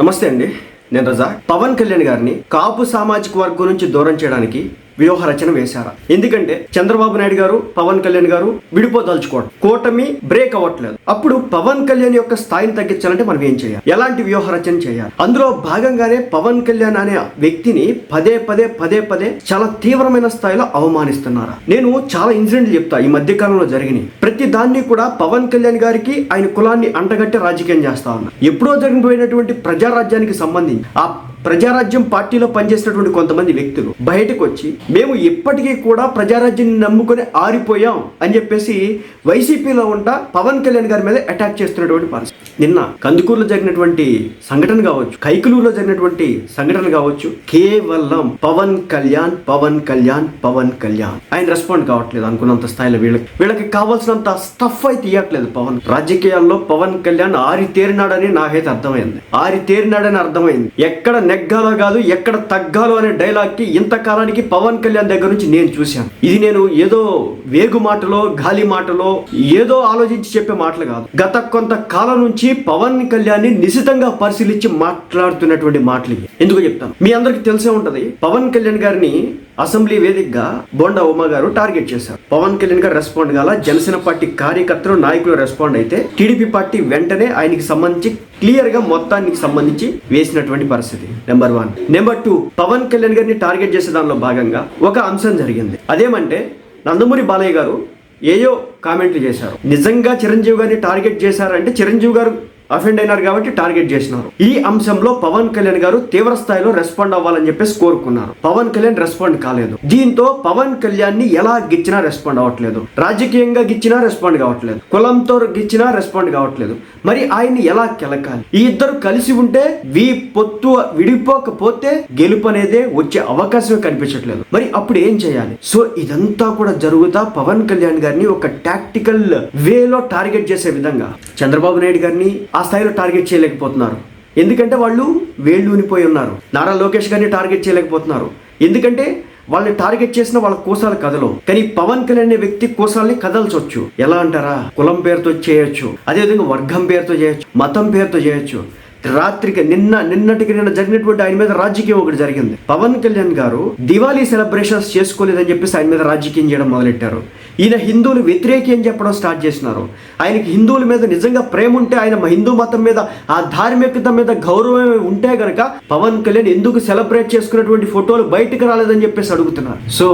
నమస్తే అండి. నేను రజా. పవన్ కళ్యాణ్ గారిని కాపు సామాజిక వర్గం నుంచి దూరం చేయడానికి వ్యూహ రచన వేశారా. ఎందుకంటే చంద్రబాబు నాయుడు గారు పవన్ కళ్యాణ్ గారు విడిపోదలుచుకోవడం. కూటమి బ్రేక్ అవ్వట్లేదు. అప్పుడు పవన్ కళ్యాణ్ యొక్క స్థాయిని తగ్గించాలంటే మనం ఏం చేయాలి? ఎలాంటి వ్యూహ రచన చేయాలి? అందులో భాగంగానే పవన్ కళ్యాణ్ అనే వ్యక్తిని పదే పదే పదే పదే చాలా తీవ్రమైన స్థాయిలో అవమానిస్తున్నారా? నేను చాలా ఇన్సిడెంట్లు చెప్తా ఈ మధ్య కాలంలో జరిగినాయి ప్రతి దాన్ని కూడా పవన్ కళ్యాణ్ గారికి ఆయన కులాన్ని అంటగట్టి రాజకీయం చేస్తా ఉన్నా. ఎప్పుడో జరిగిపోయినటువంటి ప్రజారాజ్యానికి సంబంధించి ఆ ప్రజారాజ్యం పార్టీలో పనిచేసినటువంటి కొంతమంది వ్యక్తులు బయటకు వచ్చి మేము ఇప్పటికీ కూడా ప్రజారాజ్యాన్ని నమ్ముకొని ఆరిపోయాం అని చెప్పేసి వైసీపీలో ఉంటా పవన్ కళ్యాణ్ గారి మీద అటాక్ చేస్తున్నటువంటి పరిస్థితి. నిన్న కందుకూరులో జరిగినటువంటి సంఘటన కావచ్చు కైకులూరులో జరిగినటువంటి సంఘటన కావచ్చు కేవలం పవన్ కళ్యాణ్ పవన్ కళ్యాణ్ పవన్ కళ్యాణ్. ఆయన రెస్పాండ్ కావట్లేదు అనుకున్నంత స్థాయిలో వీళ్ళకి. వీళ్ళకి కావాల్సినంత స్టఫ్ అయితే ఇవ్వట్లేదు పవన్. రాజకీయాల్లో పవన్ కళ్యాణ్ ఆరి తేరినాడని నాకైతే అర్థమైంది. ఆరి తేరినాడని అర్థమైంది. ఎక్కడ నెగ్గాలో కాదు ఎక్కడ తగ్గాలో అనే డైలాగ్కి ఇంతకాలానికి పవన్ కళ్యాణ్ దగ్గర నుంచి నేను చూశాను. ఇది నేను ఏదో వేగు మాటలో గాలి మాటలో ఏదో ఆలోచించి చెప్పే మాటలు కాదు. గత కొంత కాలం నుంచి పవన్ కళ్యాణ్ని నిశితంగా పరిశీలించి మాట్లాడుతున్నటువంటి మాటలు ఎందుకు చెప్తాను. మీ అందరికి తెలిసే ఉంటది పవన్ కళ్యాణ్ గారిని అసెంబ్లీ వేదికగా బొండా ఉమా గారు టార్గెట్ చేశారు. పవన్ కళ్యాణ్ గారు రెస్పాండ్ కాల జనసేన పార్టీ కార్యకర్తలు నాయకులు రెస్పాండ్ అయితే టీడీపీ పార్టీ వెంటనే ఆయనకి సంబంధించి క్లియర్గా మొత్తానికి సంబంధించి వేసినటువంటి పరిస్థితి. Number one number two Pawan Kalyan గారిని టార్గెట్ చేసే దానిలో భాగంగా ఒక అంశం జరిగింది. అదేమంటే నందమూరి బాలయ్య గారు ఏయో కామెంట్లు చేశారు. నిజంగా చిరంజీవి గారిని టార్గెట్ చేశారంటే చిరంజీవి గారు అఫెండ్ అయినారు కాబట్టి టార్గెట్ చేసినారు. ఈ అంశంలో పవన్ కళ్యాణ్ గారు తీవ్ర స్థాయిలో రెస్పాండ్ అవ్వాలని చెప్పేసి కోరుకున్నారు. పవన్ కళ్యాణ్ రెస్పాండ్ కాలేదు. దీంతో పవన్ కళ్యాణ్ని ఎలా గిచ్చినా రెస్పాండ్ అవ్వట్లేదు. రాజకీయంగా గిచ్చినా రెస్పాండ్ కావట్లేదు. కులంతో గిచ్చినా రెస్పాండ్ కావట్లేదు. మరి ఆయన్ని ఎలా కెలకాలి? ఈ ఇద్దరు కలిసి ఉంటే వీ పొత్తు విడిపోకపోతే గెలుపు అనేదే వచ్చే అవకాశమే కనిపించట్లేదు. మరి అప్పుడు ఏం చేయాలి? సో ఇదంతా కూడా జరుగుతా పవన్ కళ్యాణ్ గారిని ఒక టాక్టికల్ వేలో టార్గెట్ చేసే విధంగా. చంద్రబాబు నాయుడు గారిని ఆ స్థాయిలో టార్గెట్ చేయలేకపోతున్నారు. ఎందుకంటే వాళ్ళు వేళ్ళు ఉనిపోయి ఉన్నారు. నారా లోకేష్ గారిని టార్గెట్ చేయలేకపోతున్నారు. ఎందుకంటే వాళ్ళని టార్గెట్ చేసిన వాళ్ళ కోసాలు కదలు కానీ పవన్ కళ్యాణ్ అనే వ్యక్తి కోసాలని కదల్చొచ్చు. ఎలా అంటారా? కులం పేరుతో చేయొచ్చు. అదేవిధంగా వర్గం పేరుతో చేయొచ్చు. మతం పేరుతో చేయొచ్చు. రాత్రికి నిన్న నిన్నటికి నిన్న జరిగినటువంటి ఆయన మీద రాజకీయం ఒకటి జరిగింది. పవన్ కళ్యాణ్ గారు దివాళీ సెలబ్రేషన్స్ చేసుకోలేదని చెప్పేసి ఆయన మీద రాజకీయం చేయడం మొదలెట్టారు. ఈయన హిందువులు వ్యతిరేకి అని చెప్పడం స్టార్ట్ చేసినారు. ఆయనకి హిందువుల మీద నిజంగా ప్రేమ ఉంటే ఆయన హిందూ మతం మీద ఆ ధార్మికత మీద గౌరవం ఉంటే గనక పవన్ కళ్యాణ్ ఎందుకు సెలబ్రేట్ చేసుకున్నటువంటి ఫోటోలు బయటకు రాలేదని చెప్పేసి అడుగుతున్నారు. సో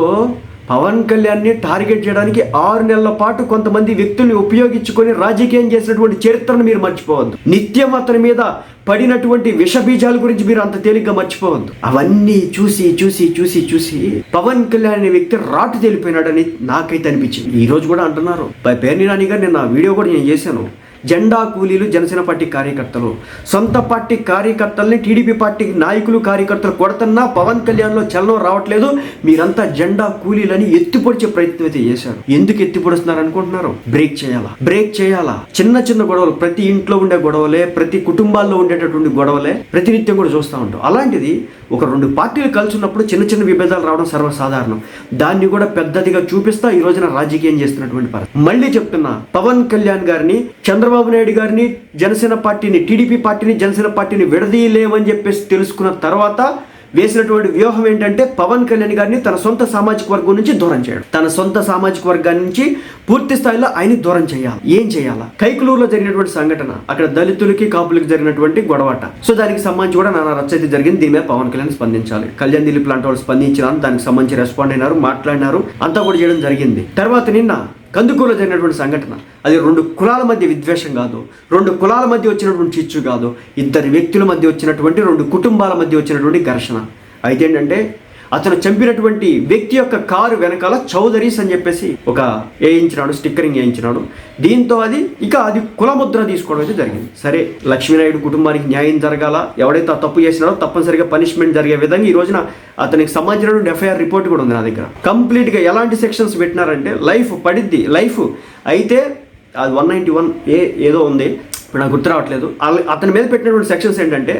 పవన్ కళ్యాణ్ని టార్గెట్ చేయడానికి ఆరు నెలల పాటు కొంతమంది వ్యక్తుల్ని ఉపయోగించుకొని రాజకీయం చేసినటువంటి చరిత్రను మీరు మర్చిపోవద్దు. నిత్యం అతని మీద పడినటువంటి విషబీజాల గురించి మీరు అంత తేలిగ్గా మర్చిపోవద్దు. అవన్నీ చూసి చూసి చూసి చూసి పవన్ కళ్యాణ్ అనే వ్యక్తి రాటు తేలిపోయినాడని నాకైతే అనిపించింది. ఈ రోజు కూడా అంటున్నారు. పేర్ని నాని గారు నేను ఆ వీడియో కూడా నేను చేశాను. జెండా కూలీలు జనసేన పార్టీ కార్యకర్తలు. సొంత పార్టీ కార్యకర్తల్ని టీడీపీ పార్టీ నాయకులు కార్యకర్తలు కొడుతున్నా పవన్ కళ్యాణ్లో చలనం రావట్లేదు. మీరంతా జెండా కూలీలని ఎత్తిపొడిచే ప్రయత్నం అయితే చేశారు. ఎందుకు ఎత్తిపొడుస్తున్నారు అనుకుంటున్నారు? బ్రేక్ చేయాలా? బ్రేక్ చేయాలా? చిన్న చిన్న గొడవలు ప్రతి ఇంట్లో ఉండే గొడవలే ప్రతి కుటుంబాల్లో ఉండేటటువంటి గొడవలే ప్రతినిత్యం కూడా చూస్తూ ఉంటాం. అలాంటిది ఒక రెండు పార్టీలు కలిసి ఉన్నప్పుడు చిన్న చిన్న విభేదాలు రావడం సర్వసాధారణం. దాన్ని కూడా పెద్దదిగా చూపిస్తా ఈ రోజున రాజకీయం చేస్తున్నటువంటి పరిస్థితి. మళ్ళీ చెప్తున్నా పవన్ కళ్యాణ్ గారిని చంద్ర చంద్రబాబు నాయుడు గారిని జనసేన పార్టీని టీడీపీ పార్టీని జనసేన పార్టీని విడదీయలేమని చెప్పేసి తెలుసుకున్న తర్వాత వేసినటువంటి వ్యూహం ఏంటంటే పవన్ కళ్యాణ్ గారిని తన సొంత సామాజిక వర్గం నుంచి దూరం చేయడం. తన సొంత సామాజిక వర్గాన్ని నుంచి పూర్తి స్థాయిలో ఆయన దూరం చేయాలి. ఏం చేయాలా? కైకులూరులో జరిగినటువంటి సంఘటన అక్కడ దళితులకి కాపులకి జరిగినటువంటి గొడవట. సో దానికి సంబంధించి కూడా నానా రచ్చ జరిగింది. దీని మీద పవన్ కళ్యాణ్ స్పందించాలి. కళ్యాణ్ దిలీప్ లాంటి వాళ్ళు స్పందించినారు. దానికి సంబంధించి రెస్పాండ్ అయినారు మాట్లాడినారు. అంతా కూడా చేయడం జరిగింది. తర్వాత నిన్న కందుకూరులో జరిగినటువంటి సంఘటన. అది రెండు కులాల మధ్య విద్వేషం కాదు. రెండు కులాల మధ్య వచ్చినటువంటి చిచ్చు కాదు. ఇద్దరు వ్యక్తుల మధ్య వచ్చినటువంటి రెండు కుటుంబాల మధ్య వచ్చినటువంటి ఘర్షణ. అయితే ఏంటంటే అతను చంపినటువంటి వ్యక్తి యొక్క కారు వెనకాల చౌదరీస్ అని చెప్పేసి ఒక వేయించినాడు స్టిక్కరింగ్ వేయించినాడు. దీంతో అది ఇక అది కులముద్ర తీసుకోవడం అయితే జరిగింది. సరే లక్ష్మీనాయుడు కుటుంబానికి న్యాయం జరగాల. ఎవడైతే తప్పు చేసినాడో తప్పనిసరిగా పనిష్మెంట్ జరిగే విధంగా ఈ రోజున అతనికి సంబంధించినటువంటి ఎఫ్ఐఆర్ రిపోర్ట్ కూడా ఉంది నా దగ్గర. కంప్లీట్గా ఎలాంటి సెక్షన్స్ పెట్టినారంటే లైఫ్ పడిద్ది లైఫ్. అయితే అది వన్ నైంటీ వన్ ఏ ఏదో ఉంది ఇప్పుడు నాకు గుర్తు రావట్లేదు. అతని మీద పెట్టినటువంటి సెక్షన్స్ ఏంటంటే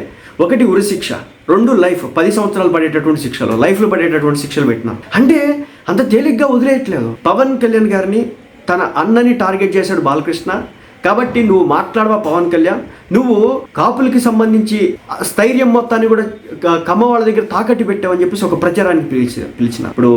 ఒకటి ఉరిశిక్ష. రెండు లైఫ్ పది సంవత్సరాలు పడేటటువంటి శిక్షలు లైఫ్లో పడేటటువంటి శిక్షలు పెట్టినారు అంటే అంత తేలిగ్గా వదిలేయట్లేదు. పవన్ కళ్యాణ్ గారిని తన అన్నని టార్గెట్ చేశాడు బాలకృష్ణ. కాబట్టి నువ్వు మాట్లాడవా పవన్ కళ్యాణ్? నువ్వు కాపులకి సంబంధించి స్థైర్యం మొత్తాన్ని కూడా కమ్మ వాళ్ళ దగ్గర తాకట్టు పెట్టావని చెప్పేసి ఒక ప్రచారాన్ని పిలిచి పిలిచిన. ఇప్పుడు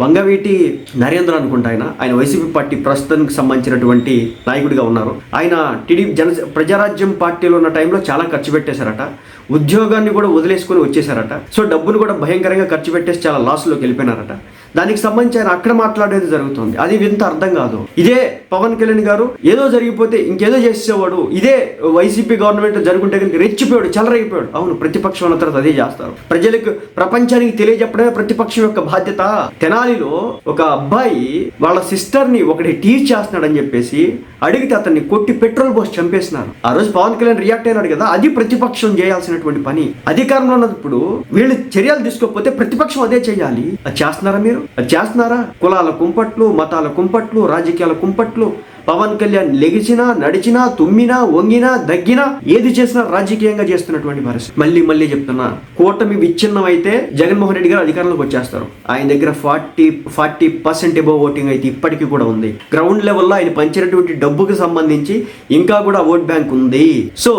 వంగవీటి నరేంద్ర అనుకుంటా ఆయన. ఆయన వైసీపీ పార్టీ ప్రస్తుతానికి సంబంధించినటువంటి నాయకుడిగా ఉన్నారు. ఆయన టీడీపీ జన ప్రజారాజ్యం పార్టీలో ఉన్న టైంలో చాలా ఖర్చు పెట్టేశారట. ఉద్యోగాన్ని కూడా వదిలేసుకొని వచ్చేసారట సో డబ్బును కూడా భయంకరంగా ఖర్చు పెట్టేసి చాలా లాస్లోకి వెళ్ళిపోయినారట. దానికి సంబంధించి ఆయన అక్కడ మాట్లాడేది జరుగుతుంది. అది వింత అర్థం కాదు. ఇదే పవన్ కళ్యాణ్ గారు ఏదో జరిగిపోతే ఇంకేదో చేసేవాడు. ఇదే వైసీపీ గవర్నమెంట్ జరుగుంటే కనుక రెచ్చిపోయాడు చెలరైపోయాడు అవును ప్రతిపక్షం ఉన్న తర్వాత అదే చేస్తారు. ప్రజలకు ప్రపంచానికి తెలియజెప్పడమే ప్రతిపక్షం యొక్క బాధ్యత. తెనాలిలో ఒక అబ్బాయి వాళ్ళ సిస్టర్ని ఒకటి టీచ్ చేస్తున్నాడని చెప్పేసి అడిగితే అతన్ని కొట్టి పెట్రోల్ పోసి చంపేసినారు. ఆ రోజు పవన్ కళ్యాణ్ రియాక్ట్ అయినాడు కదా అది ప్రతిపక్షం చేయాల్సినటువంటి పని. అధికారంలో ఉన్నప్పుడు వీళ్ళు చర్యలు తీసుకోకపోతే ప్రతిపక్షం అదే చేయాలి. అది చేస్తున్నారా మీరు? అది చేస్తున్నారా? కులాల కుంపట్లు మతాల కుంపట్లు రాజకీయాల కుంపట్లు పవన్ కళ్యాణ్ లెగిసినా నడిచినా తుమ్మినా వంగినా దగ్గినా ఏది చేసినా రాజకీయంగా చేస్తున్నటువంటి పరిస్థితి. మళ్ళీ మళ్ళీ చెప్తున్నా కూటమి విచ్ఛిన్నం అయితే జగన్మోహన్ రెడ్డి గారు అధికారంలోకి వచ్చేస్తారు. ఆయన దగ్గర forty forty percent above voting అయితే ఇప్పటికీ కూడా ఉంది. గ్రౌండ్ లెవెల్లో ఆయన పంచినటువంటి డబ్బుకు సంబంధించి ఇంకా కూడా ఓట్ బ్యాంక్ ఉంది. సో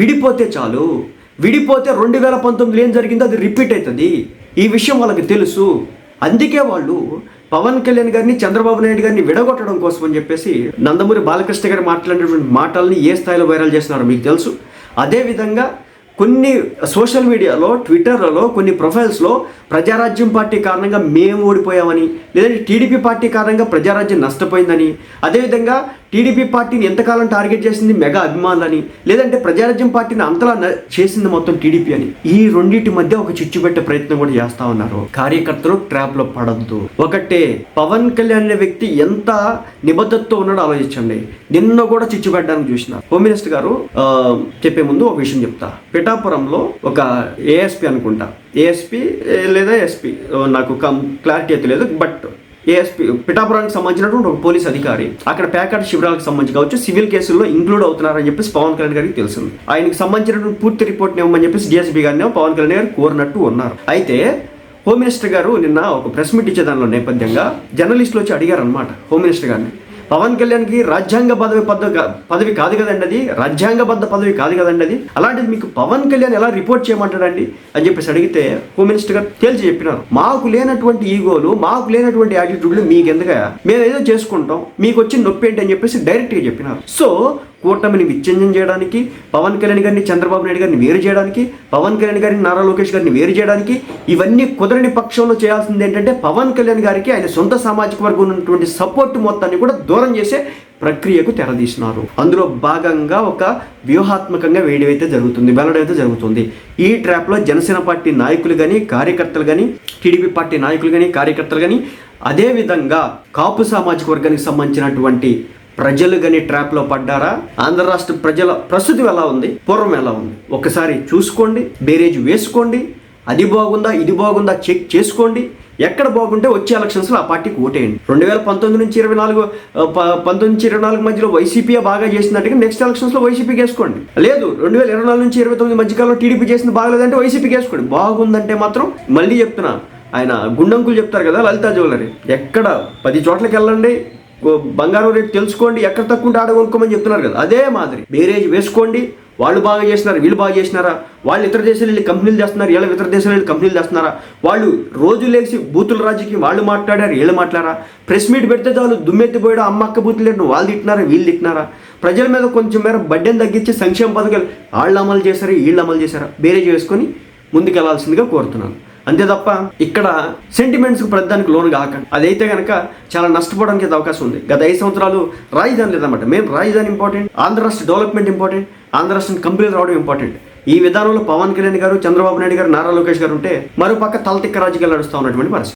విడిపోతే చాలు. విడిపోతే రెండు వేల పంతొమ్మిదిలో ఏం జరిగిందో అది రిపీట్ అవుతుంది. ఈ విషయం వాళ్ళకి తెలుసు. అందుకే వాళ్ళు పవన్ కళ్యాణ్ గారిని చంద్రబాబు నాయుడు గారిని విడగొట్టడం కోసం అని చెప్పేసి నందమూరి బాలకృష్ణ గారు మాట్లాడినటువంటి మాటల్ని ఏ స్థాయిలో వైరల్ చేస్తున్నారో మీకు తెలుసు. అదేవిధంగా కొన్ని సోషల్ మీడియాలో ట్విట్టర్లలో కొన్ని ప్రొఫైల్స్లో ప్రజారాజ్యం పార్టీ కారణంగా మేము ఓడిపోయామని లేదంటే టీడీపీ పార్టీ కారణంగా ప్రజారాజ్యం నష్టపోయిందని అదేవిధంగా టీడీపీ పార్టీని ఎంతకాలం టార్గెట్ చేసింది మెగా అభిమానులని లేదంటే ప్రజారాజ్యం పార్టీని అంతలా చేసింది మొత్తం టీడీపీ అని. ఈ రెండింటి మధ్య ఒక చిచ్చు పెట్టే ప్రయత్నం కూడా చేస్తా ఉన్నారు. కార్యకర్తలు ట్రాప్లో పడద్దు. ఒకటే పవన్ కళ్యాణ్ అనే వ్యక్తి ఎంత నిబద్ధతతో ఉన్నాడో ఆలోచించండి. నిన్న కూడా చిచ్చు పెట్టడానికి చూసిన. హోమ్ మినిస్టర్ గారు చెప్పే ముందు ఒక విషయం చెప్తా. పిఠాపురంలో ఒక ఏఎస్పీ అనుకుంటా. ఏఎస్పీ లేదా ఎస్పీ. నాకు క్లారిటీ అయితే లేదు బట్ ఏఎస్పీ పిఠాపురానికి సంబంధించినటువంటి ఒక పోలీస్ అధికారి. అక్కడ ప్యాకెట్ శిబిరాలకు సంబంధించి కావచ్చు సివిల్ కేసుల్లో ఇంక్లూడ్ అవుతున్నారని చెప్పేసి పవన్ కళ్యాణ్ గారికి తెలిసింది ఆయనకి సంబంధించినటువంటి పూర్తి రిపోర్ట్ ఇవ్వమని చెప్పేసి డిఎస్పీ గారిని పవన్ కళ్యాణ్ గారు కోరినట్టు ఉన్నారు. అయితే హోమ్ మినిస్టర్ గారు నిన్న ఒక ప్రెస్ మీట్ ఇచ్చే దానిలో నేపథ్యంగా జర్నలిస్టులు వచ్చి అడిగారు అనమాట హోమ్ మినిస్టర్ గారిని. పవన్ కళ్యాణ్కి రాజ్యాంగ పదవి పదవి పదవి కాదు కదండి అది రాజ్యాంగబద్ధ పదవి కాదు కదండి అది అలాంటిది మీకు పవన్ కళ్యాణ్ ఎలా రిపోర్ట్ చేయమంటాడండి? అని చెప్పేసి అడిగితే హోమ్ మినిస్టర్ గారు తేల్చి చెప్పినారు. మాకు లేనటువంటి ఈగోలు మాకు లేనటువంటి యాటిట్యూడ్లు మీకు ఎందుకయా మేము ఏదో చేసుకుంటాం మీకు వచ్చి నొప్పి ఏంటి అని చెప్పేసి డైరెక్ట్గా చెప్పినారు. సో కూటమిని విచ్ఛిన్నం చేయడానికి పవన్ కళ్యాణ్ గారిని చంద్రబాబు నాయుడు గారిని వేరు చేయడానికి పవన్ కళ్యాణ్ గారిని నారా లోకేష్ గారిని వేరు చేయడానికి ఇవన్నీ కుదరని పక్షంలో చేయాల్సింది ఏంటంటే పవన్ కళ్యాణ్ గారికి ఆయన సొంత సామాజిక వర్గం ఉన్నటువంటి సపోర్ట్ మొత్తాన్ని కూడా దూరం చేసే ప్రక్రియకు తెరదీసినారు. అందులో భాగంగా ఒక వ్యూహాత్మకంగా వేడివైతే జరుగుతుంది వెల్లడైతే జరుగుతుంది. ఈ ట్రాప్లో జనసేన పార్టీ నాయకులు కానీ కార్యకర్తలు కానీ టీడీపీ పార్టీ నాయకులు కానీ కార్యకర్తలు కానీ అదేవిధంగా కాపు సామాజిక వర్గానికి సంబంధించినటువంటి ప్రజలు కానీ ట్రాప్లో పడ్డారా? ఆంధ్ర రాష్ట్ర ప్రజల ప్రస్తుతం ఎలా ఉంది? పూర్వం ఎలా ఉంది? ఒకసారి చూసుకోండి బేరేజ్ వేసుకోండి అది బాగుందా ఇది బాగుందా చెక్ చేసుకోండి ఎక్కడ బాగుంటే వచ్చే ఎలక్షన్స్లో ఆ పార్టీకి ఓటేయండి. రెండు వేల పంతొమ్మిది నుంచి ఇరవై నాలుగు ప- పంతొమ్మిది నుంచి ఇరవై నాలుగు మధ్యలో వైసీపీ బాగా చేసినట్టుగా నెక్స్ట్ ఎలక్షన్స్లో వైసీపీ వేసుకోండి. లేదు రెండు వేల ఇరవై నాలుగు నుంచి ఇరవై తొమ్మిది మధ్యకాలంలో టీడీపీ చేసింది బాగలేదంటే వైసీపీ వేసుకోండి. బాగుందంటే మాత్రం మళ్ళీ చెప్తున్నా. ఆయన గుండంకులు చెప్తారు కదా లలితా జ్యువెలరీ. ఎక్కడ పది చోట్లకి వెళ్ళండి బంగారం రేటు తెలుసుకోండి ఎక్కడ తక్కువ ఉంటే ఆడ కొనుక్కోమని చెప్తున్నారు కదా. అదే మాదిరి. బేరేజ్ వేసుకోండి వాళ్ళు బాగా చేసినారు వీళ్ళు బాగా చేసినారా వాళ్ళు ఇతర దేశాలు వెళ్ళి కంపెనీలు చేస్తున్నారు వీళ్ళ ఇతర దేశాలు వెళ్ళి కంపెనీలు చేస్తున్నారా వాళ్ళు రోజు లేచి బూతుల రాజకీయం వాళ్ళు మాట్లాడారు వీళ్ళు మాట్లాడారా? ప్రెస్ మీట్ పెడితే చాలు దుమ్మెత్తిపోయాడు అమ్మ అక్క బూతులు లేడు వాళ్ళు తిట్టినారా వీళ్ళు తిట్టినారా? ప్రజల మీద కొంచెం మేర బడ్డెని తగ్గించి సంక్షేమ పథకాలు వాళ్ళు అమలు చేశారా వీళ్ళు అమలు చేశారా? బేరేజ్ వేసుకొని ముందుకెళ్ళాల్సిందిగా కోరుతున్నాను. అంతే తప్ప ఇక్కడ సెంటిమెంట్స్కి ప్రతిదానికి లోన్ కాకండి. అదైతే కనుక చాలా నష్టపోవడానికి అయితే అవకాశం ఉంది. గత ఐదు సంవత్సరాలు రాజధాని లేదన్నమాట. మేము రాజధాని ఇంపార్టెంట్ ఆంధ్ర రాష్ట్ర డెవలప్మెంట్ ఇంపార్టెంట్ ఆంధ్ర రాష్ట్రం కంపెనీలు రావడం ఇంపార్టెంట్ ఈ విధానంలో పవన్ కళ్యాణ్ గారు చంద్రబాబు నాయుడు గారు నారా లోకేష్ గారు ఉంటే మరో పక్క తలతిక్క రాజకీయాలు నడుస్తూ ఉన్నటువంటి పరిస్థితి.